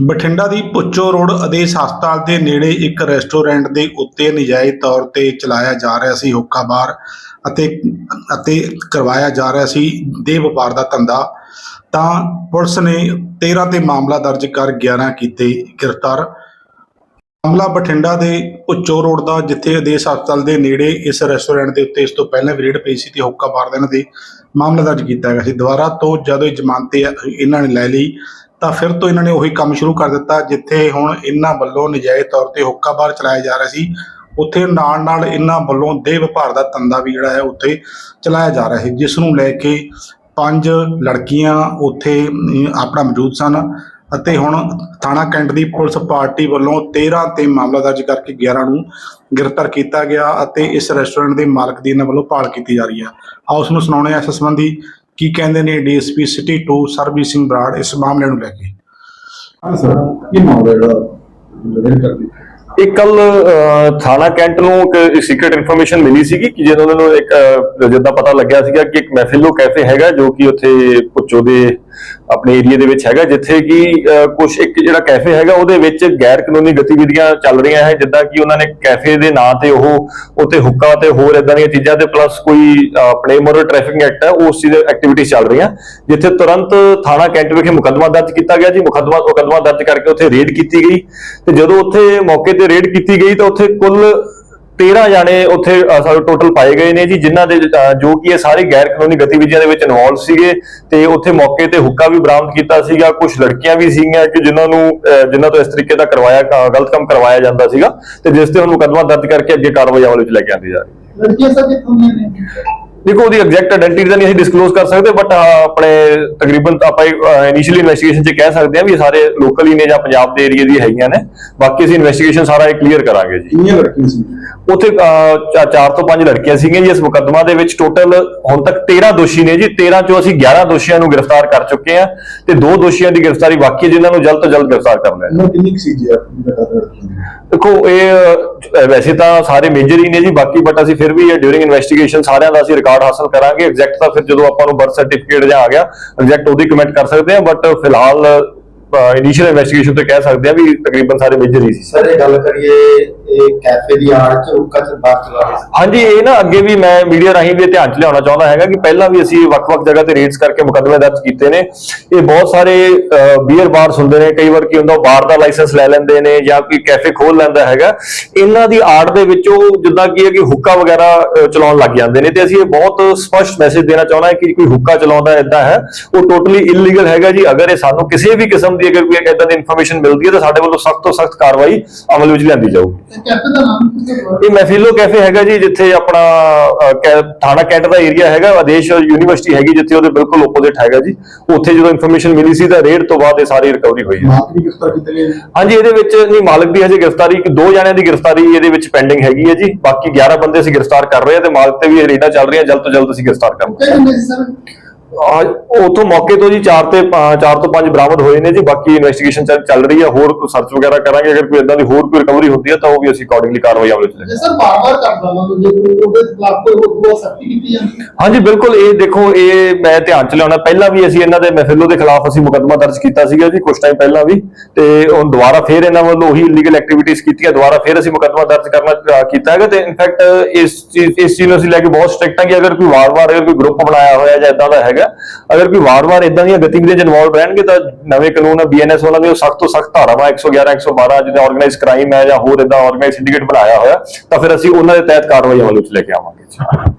ਬਠਿੰਡਾ ਦੀ ਪੁੱਚੋ road ਆਦੇਸ਼ ਹਸਪਤਾਲ ਦੇ ਨੇੜੇ ਇੱਕ ਰੈਸਟੋਰੈਂਟ ਦੇ ਉੱਤੇ ਨਜਾਇਜ਼ ਤੌਰ ਤੇ ਚਲਾਇਆ ਜਾ ਰਿਹਾ ਸੀ ਹੁੱਕਾ ਬਾਰ ਅਤੇ ਅਤੇ ਕਰਵਾਇਆ ਜਾ ਰਿਹਾ ਸੀ ਦੇ ਵਪਾਰ ਦਾ ਧੰਦਾ, ਤਾਂ ਪੁਲਿਸ ਨੇ 13 ਤੇ ਮਾਮਲਾ ਦਰਜ ਕਰ 11 ਕੀਤੇ ਗ੍ਰਿਫਤਾਰ। ਮਾਮਲਾ ਬਠਿੰਡਾ ਦੇ ਪੁੱਚੋ ਰੋਡ ਦਾ, ਜਿੱਥੇ ਆਦੇਸ਼ ਹਸਪਤਾਲ ਦੇ ਨੇੜੇ ਇਸ ਰੈਸਟੋਰੈਂਟ ਦੇ ਉੱਤੇ ਇਸ ਤੋਂ ਪਹਿਲਾਂ ਵੀ ਰੇਡ ਪਈ ਸੀ ਤੇ ਹੁੱਕਾ ਬਾਰ ਦੇ ਇਹਨਾਂ ਦੇ ਮਾਮਲਾ ਦਰਜ ਕੀਤਾ ਗਿਆ ਸੀ। ਦੁਬਾਰਾ ਤੋਂ ਜਦੋਂ ਇਹ ਜ਼ਮਾਨਤ ਤੇ ਇਹਨਾਂ ਨੇ ਲੈ ਲਈ, ਤਾਂ ਫਿਰ ਤੋਂ ਇਹਨਾਂ ਨੇ ਉਹੀ ਕੰਮ ਸ਼ੁਰੂ ਕਰ ਦਿੱਤਾ, ਜਿੱਥੇ ਹੁਣ ਇਹਨਾਂ ਵੱਲੋਂ ਨਜਾਇਜ਼ ਤੌਰ ਤੇ ਹੁੱਕਾ ਬਾਰ ਚਲਾਇਆ ਜਾ ਰਿਹਾ ਸੀ। ਉੱਥੇ ਨਾਲ ਨਾਲ ਇਹਨਾਂ ਵੱਲੋਂ ਦੇਹ ਵਪਾਰ ਦਾ ਧੰਦਾ ਵੀ ਜਿਹੜਾ ਹੈ ਉੱਥੇ ਚਲਾਇਆ ਜਾ ਰਿਹਾ ਹੈ, ਜਿਸ ਨੂੰ ਲੈ ਕੇ ਪੰਜ ਲੜਕੀਆਂ ਉੱਥੇ ਆਪਣਾ ਮੌਜੂਦ ਸਨ। ਅਤੇ ਹੁਣ ਥਾਣਾ ਕੈਂਟ ਦੀ ਪੁਲਿਸ ਪਾਰਟੀ ਵੱਲੋਂ 13 ਤੇ ਮਾਮਲਾ ਦਰਜ ਕਰਕੇ 11 ਨੂੰ ਗ੍ਰਿਫਤਾਰ ਕੀਤਾ ਗਿਆ ਅਤੇ ਇਸ ਰੈਸਟੋਰੈਂਟ ਦੇ ਮਾਲਕ ਦੀ ਇਹਨਾਂ ਵੱਲੋਂ ਭਾਲ ਕੀਤੀ ਜਾ ਰਹੀ ਹੈ। ਆਓ ਉਸ ਨੂੰ ਸੁਣਾਉਣੇ ਆ ਇਸ ਸੰਬੰਧੀ ਕੀ ਕਹਿੰਦੇ ਨੇ ਡੀਐਸਪੀ ਸਿਟੀ 2 ਸਰਬਜੀਤ ਸਿੰਘ ਬਰਾੜ ਇਸ ਮਾਮਲੇ ਨੂੰ ਲੈ ਕੇ। ਹਾਂ ਸਰ ਕੀ ਮਾਮਲਾ ਜਿਹੜਾ ਲੜਾਈ ਕਰਦੀ? ਇੱਕ ਕੱਲ ਥਾਣਾ ਕੈਂਟ ਨੂੰ ਇੱਕ ਸੀਕ੍ਰੀਟ ਇਨਫੋਰਮੇਸ਼ਨ ਮਿਲੀ ਸੀਗੀ ਕਿ ਜਦੋਂ ਉਹਨਾਂ ਨੂੰ ਇੱਕ ਜਿੱਦਾਂ ਪਤਾ ਲੱਗਿਆ ਸੀਗਾ ਕਿ ਇੱਕ ਮਹਿਫਿਲੋ ਕੈਫੇ ਹੈਗਾ ਜੋ ਕਿ ਉੱਥੇ ਪੁੱਚੋ ਦੇ ਆਪਣੇ ਏਰੀਆ ਦੇ ਵਿੱਚ ਹੈਗਾ, ਜਿੱਥੇ ਕਿ ਕੁਝ ਇੱਕ ਜਿਹੜਾ ਕੈਫੇ ਹੈਗਾ, ਉਹਦੇ ਵਿੱਚ ਗੈਰ ਕਾਨੂੰਨੀ ਗਤੀਵਿਧੀਆਂ ਚੱਲ ਰਹੀਆਂ ਹੈ, ਜਿੱਦਾਂ ਕਿ ਉਹਨਾਂ ਨੇ ਕੈਫੇ ਦੇ ਨਾਂ ਤੇ ਉਹ, ਉੱਥੇ ਹੁੱਕਾ ਤੇ ਹੋਰ ਇਦਾਂ ਦੀਆਂ ਚੀਜ਼ਾਂ ਤੇ ਪਲੱਸ ਕੋਈ ਆਪਣੇ ਮੋਰ ਟ੍ਰੈਫਿਕ ਐਕਟ ਹੈ, ਉਸ ਚੀਜ਼ ਐਕਟੀਵਿਟੀ ਚੱਲ ਰਹੀਆਂ, ਜਿੱਥੇ ਤੁਰੰਤ ਥਾਣਾ ਕੈਂਟ ਵਿਖੇ ਮੁਕੱਦਮਾ ਦਰਜ ਕੀਤਾ ਗਿਆ ਜੀ, ਮੁਕੱਦਮਾ ਮੁਕੱਦਮਾ ਦਰਜ ਕਰਕੇ ਉੱਥੇ ਰੇਡ ਕੀਤੀ ਗਈ ਤੇ ਜਦੋਂ ਉੱਥੇ ਮੌਕੇ ਤੇ ਰੇਡ ਕੀਤੀ ਗਈ ਤਾਂ ਉੱਥੇ ਕੁੱਲ 13 ਜਾਣੇ ਉੱਥੇ ਸਾਡੇ ਟੋਟਲ ਪਾਏ ਗਏ ਨੇ ਜੀ ਜਿਨ੍ਹਾਂ ਦੇ ਜੋ ਕਿ ਇਹ ਸਾਰੇ ਗੈਰ ਕਾਨੂੰਨੀ ਗਤੀਵਿਧੀਆਂ ਦੇ ਵਿੱਚ ਇਨਵੋਲਵ ਸੀਗੇ ਤੇ ਉੱਥੇ ਮੌਕੇ ਤੇ ਹੁੱਕਾ ਵੀ ਬਰਾਮਦ ਕੀਤਾ ਸੀਗਾ ਕੁਝ ਲੜਕੀਆਂ ਵੀ ਸੀਗੀਆਂ ਕਿ ਜਿਨ੍ਹਾਂ ਨੂੰ ਅਹ, ਜਿਨ੍ਹਾਂ ਤੋਂ ਇਸ ਤਰੀਕੇ ਦਾ ਕਰਵਾਇਆ ਗਲਤ ਕੰਮ ਕਰਵਾਇਆ ਜਾਂਦਾ ਸੀਗਾ ਤੇ ਜਿਸ ਤੇ ਹੁਣ ਮੁਕੱਦਮਾ ਦਰਜ ਕਰਕੇ ਅੱਗੇ ਕਾਰਵਾਈ ਅਮਲ ਵਿੱਚ ਲੈ ਕੇ ਆਂਦੀ ਜਾ ਰਹੀ ਹੈ। ਲੜਕੀਆਂ ਸਭ ਕਿੱਥੋਂ ਦੀਆਂ ਨੇ। ਦੇਖੋ ਉਹਦੀ ਐਗਜ਼ੈਕਟ ਆਇਡੈਂਟੀ ਤਾਂ ਨਹੀਂ ਅਸੀਂ ਡਿਸਕਲੋਜ਼ ਕਰ ਸਕਦੇ ਬਟ ਆਪਣੇ ਤਕਰੀਬਨ ਆਪਾਂ ਇਨੀਸ਼ੀਅਲੀ ਇਨਵੈਸਟੀਗੇਸ਼ਨ 'ਚ ਕਹਿ ਸਕਦੇ ਹਾਂ ਵੀ ਇਹ ਸਾਰੇ ਲੋਕਲ ਹੀ ਨੇ ਜਾਂ ਪੰਜਾਬ ਦੇ ਏਰੀਆ ਦੀ ਹੈਗੀਆਂ ਨੇ। ਬਾਕੀ ਅਸੀਂ ਇਨਵੈਸਟੀਗੇਸ਼ਨ ਸਾਰਾ ਇਹ ਕਲੀਅਰ ਕਰਾਂਗੇ ਜੀ। ਕਿੰਨੀਆਂ ਲੜਕੀਆਂ ਸੀ? ਉੱਥੇ ਅਹ, ਚਾ- ਚਾਰ ਤੋਂ ਪੰਜ ਲੜਕੀਆਂ ਸੀਗੀਆਂ ਜੀ ਇਸ ਮੁਕੱਦਮਾ ਦੇ ਵਿੱਚ। ਟੋਟਲ ਹੁਣ ਤੱਕ 13 ਦੋਸ਼ੀ ਨੇ ਜੀ। 13 ਚੋਂ ਅਸੀਂ 11 ਦੋਸ਼ੀਆਂ ਨੂੰ ਗ੍ਰਿਫਤਾਰ ਕਰ ਚੁੱਕੇ ਹਾਂ ਤੇ ਦੋ ਦੋਸ਼ੀਆਂ ਦੀ ਗ੍ਰਿਫਤਾਰੀ ਬਾਕੀ ਜਿਨ੍ਹਾਂ ਨੂੰ ਜਲਦ ਤੋਂ ਜਲਦ ਗ੍ਰਿਫਤਾਰ ਕਰਨਾ ਹੈ। ਕਿੰਨੀ ਕੁ ਸੀ ਜੀ ਦੇਖੋ, ਇਹ ਵੈਸੇ ਤਾਂ ਸਾਰੇ ਮੇਜਰ ਹੀ ਨੇ ਜੀ, ਬਾਕੀ ਬਟ ਅਸੀਂ ਫਿਰ ਵੀ ਡਿਊਰਿੰਗ ਇਨਵੈਸਟੀਗੇਸ਼ਨ ਸਾਰਿਆਂ ਦਾ ਅਸੀਂ ਰਿਕਾਰਡ ਹਾਸਲ ਕਰਾਂਗੇ। ਐਗਜ਼ੈਕਟ ਤਾਂ ਫਿਰ ਜਦੋਂ ਆਪਾਂ ਨੂੰ ਬਰਥ ਸਰਟੀਫਿਕੇਟ ਜਾਂ ਆ ਗਿਆ ਐਗਜ਼ੈਕਟ ਉਹਦੀ ਕਮੈਂਟ ਕਰ ਸਕਦੇ ਹਾਂ ਬਟ ਫਿਲਹਾਲ ਇਨੀਸ਼ੀਅਲ ਇਨਵੈਸਟੀਗੇਸ਼ਨ ਤੇ ਕਹਿ ਸਕਦੇ ਹਾਂ ਵੀ ਤਕਰੀਬਨ ਸਾਰੇ ਮੇਜਰ ਹੀ ਸੀ। ਸਰ ਇਹ ਗੱਲ ਕਰੀਏ ਇਹ ਕੈਫੇ ਦੀ ਆੜ ਚ ਹੁੱਕਾ ਚ ਬਾਹਰ ਚਲਾ ਰਹੇ ਸੀ। ਹਾਂਜੀ ਇਹ ਨਾ ਅੱਗੇ ਵੀ ਮੈਂ ਮੀਡੀਆ ਰਾਹੀਂ ਵੀ ਧਿਆਨ ਚ ਲਿਆਉਣਾ ਚਾਹੁੰਦਾ ਹੈਗਾ ਕਿ ਪਹਿਲਾਂ ਵੀ ਅਸੀਂ ਵੱਖ-ਵੱਖ ਜਗ੍ਹਾ ਤੇ ਰੇਡਸ ਕਰਕੇ ਮੁਕੱਦਮੇ ਦਰਜ ਕੀਤੇ ਨੇ। ਇਹ ਬਹੁਤ ਸਾਰੇ ਬੀਅਰ ਬਾਰਸ ਹੁੰਦੇ ਨੇ ਕਈ ਵਾਰ ਕੀ ਹੁੰਦਾ ਬਾਰ ਦਾ ਲਾਇਸੈਂਸ ਲੈ ਲੈਂਦੇ ਨੇ ਜਾਂ ਕੋਈ ਕੈਫੇ ਖੋਲ ਲੈਂਦਾ ਹੈਗਾ। ਇਹਨਾਂ ਦੀ ਆੜ ਦੇ ਵਿੱਚ ਉਹ ਜਿੱਦਾਂ ਕੀ ਹੈ ਕਿ ਹੁੱਕਾ ਵਗੈਰਾ ਚਲਾਉਣ ਲੱਗ ਜਾਂਦੇ ਨੇ ਤੇ ਅਸੀਂ ਇਹ ਬਹੁਤ ਸਪਸ਼ਟ ਮੈਸੇਜ ਦੇਣਾ ਚਾਹੁੰਦਾ ਹਾਂ ਕਿ ਕੋਈ ਹੁੱਕਾ ਚਲਾਉਂਦਾ ਇਦਾਂ ਹੈ ਉਹ ਟੋਟਲੀ ਇਲੀਗਲ ਹੈਗਾ ਜੀ। ਅਗਰ ਇਹ ਸਾਨੂੰ ਕਿਸੇ ਵੀ ਕਿਸਮ ਦੀ ਅਗਰ ਕੋਈ ਇਦਾਂ ਦੀ ਇਨਫੋਰਮੇਸ਼ਨ ਮਿਲਦੀ ਹੈ ਤਾਂ ਸਾਡੇ ਵੱਲੋਂ ਸਖਤ ਤੋਂ ਸਖਤ ਕਾਰਵਾਈ ਅਮਲ ਵਿੱਚ ਲਿਆਂਦੀ ਜਾਊਗੀ। ਇਹ ਮਹਿਫਿਲੋ ਕੈਫੇ ਹੈਗਾ ਜੀ ਜਿੱਥੇ ਆਪਣਾ ਥਾਣਾ ਕੈਂਟ ਦਾ ਏਰੀਆ ਹੈਗਾ ਆਦੇਸ਼ ਯੂਨੀਵਰਸਿਟੀ ਹੈਗੀ ਜਿੱਥੇ ਉਹਦੇ ਬਿਲਕੁਲ ਆਪੋਜ਼ਿਟ ਹੈਗਾ ਜੀ। ਉੱਥੇ ਜਦੋਂ ਇਨਫੋਰਮੇਸ਼ਨ ਮਿਲੀ ਸੀ ਤਾਂ ਰੇਡ ਤੋਂ ਬਾਅਦ ਇਹ ਸਾਰੀ ਰਿਕਵਰੀ ਹੋਈ ਹੈ। ਹਾਂਜੀ ਇਹਦੇ ਵਿੱਚ ਨਹੀਂ ਮਾਲਕ ਦੀ ਹਜੇ ਗ੍ਰਿਫਤਾਰੀ ਇੱਕ ਦੋ ਜਣਿਆਂ ਦੀ ਗ੍ਰਿਫਤਾਰੀ ਇਹਦੇ ਵਿੱਚ ਪੈਂਡਿੰਗ ਹੈਗੀ ਹੈ ਜੀ। ਬਾਕੀ 11 ਬੰਦੇ ਅਸੀਂ ਗ੍ਰਿਫਤਾਰ ਕਰ ਰਹੇ ਹਾਂ ਤੇ ਮਾਲਕ ਤੇ ਵੀ ਰੇਡਾਂ ਚੱਲ ਰਹੀਆਂ ਜਲਦ ਤੋਂ ਜਲਦ ਅਸੀਂ ਗ੍ਰਿਫਤਾਰ ਕਰਾਂਗੇ। ਉਥੋਂ ਮੌਕੇ ਤੋਂ ਜੀ 4 ਤੇ 4 ਤੋਂ 5 ਬਰਾਮਦ ਹੋਏ ਨੇ ਜੀ ਬਾਕੀ ਇਨਵੈਸਟੀਗੇਸ਼ਨ ਚੱਲ ਰਹੀ ਹੈ ਹੋਰ ਸਰਚ ਵਗੈਰਾ ਕਰਾਂਗੇ ਅਗਰ ਕੋਈ ਇਦਾਂ ਦੀ ਹੋਰ ਕੋਈ ਰਿਕਵਰੀ ਹੁੰਦੀ ਹੈ ਤਾਂ ਉਹ ਵੀ ਅਸੀਂ ਅਕੋਰਡਿੰਗਲੀ ਕਾਰਵਾਈ ਅਮਲ ਵਿੱਚ ਲੈ ਜੇ ਸਰ ਬਾਰ-ਬਾਰ ਕਰਦਾ ਨਾ ਜੇ ਉਹਦੇ ਖਿਲਾਫ ਕੋਈ ਹੋਰ ਸਖਤੀ ਕੀਤੀ ਜਾਂਦੀ ਹਾਂਜੀ ਬਿਲਕੁਲ ਇਹ ਦੇਖੋ ਇਹ ਮੈਂ ਧਿਆਨ ਚ ਲਿਆਉਣਾ ਪਹਿਲਾਂ ਵੀ ਅਸੀਂ ਇਹਨਾਂ ਦੇ ਮਹਿਫਿਲੋ ਦੇ ਖਿਲਾਫ ਅਸੀਂ ਮੁਕੱਦਮਾ ਦਰਜ ਕੀਤਾ ਸੀਗਾ ਜੀ ਕੁਝ ਟਾਈਮ ਪਹਿਲਾਂ ਵੀ ਤੇ ਹੁਣ ਦੁਬਾਰਾ ਫੇਰ ਇਹਨਾਂ ਵੱਲੋਂ ਉਹੀ ਇਲੀਗਲ ਐਕਟੀਵਿਟੀਜ਼ ਕੀਤੀਆਂ ਦੁਬਾਰਾ ਫੇਰ ਅਸੀਂ ਮੁਕੱਦਮਾ ਦਰਜ ਕਰਨਾ ਕੀਤਾ ਹੈਗਾ ਤੇ ਇਨਫੈਕਟ ਇਸ ਚੀਜ਼ ਇਸ ਚੀਜ਼ ਨੂੰ ਅਸੀਂ ਲੈ ਕੇ ਬਹੁਤ ਸਟ੍ਰਿਕਟ ਹਾਂ ਕਿ ਅਗਰ ਕੋਈ ਵਾਰ-ਵਾਰ ਅਗਰ ਕੋਈ ਗਰੁੱਪ ਬਣਾਇਆ ਹੋਇਆ ਜਾਂ ਇਦਾਂ ਦਾ ਹੈਗਾ ਅਗਰ ਕੋਈ ਵਾਰ-ਵਾਰ ਇਦਾਂ ਦੀਆਂ ਗਤੀਵਿਧੀਆਂ 'ਚ ਇਨਵੋਲਵ ਰਹਿਣਗੇ ਤਾਂ ਨਵੇਂ ਕਾਨੂੰਨ ਆ ਬੀਐਨਐਸ ਉਹਨਾਂ ਦੇ ਸਖਤ ਤੋਂ ਸਖਤ ਧਾਰਾਵਾਂ 111 112 ਜਿਹਦੇ ਆਰਗੇਨਾਈਜ਼ ਕ੍ਰਾਈਮ ਹੈ ਜਾਂ ਹੋਰ ਇਦਾਂ ਆਰਗੇਨਾਈਜ਼ ਸਿੰਡੀਕੇਟ ਬਣਾਇਆ ਹੋਇਆ, ਤਾਂ ਫਿਰ ਅਸੀਂ ਉਹਨਾਂ ਦੇ ਤਹਿਤ ਕਾਰਵਾਈ ਅਮਲ ਵਿੱਚ ਲੈ ਕੇ ਆਵਾਂਗੇ।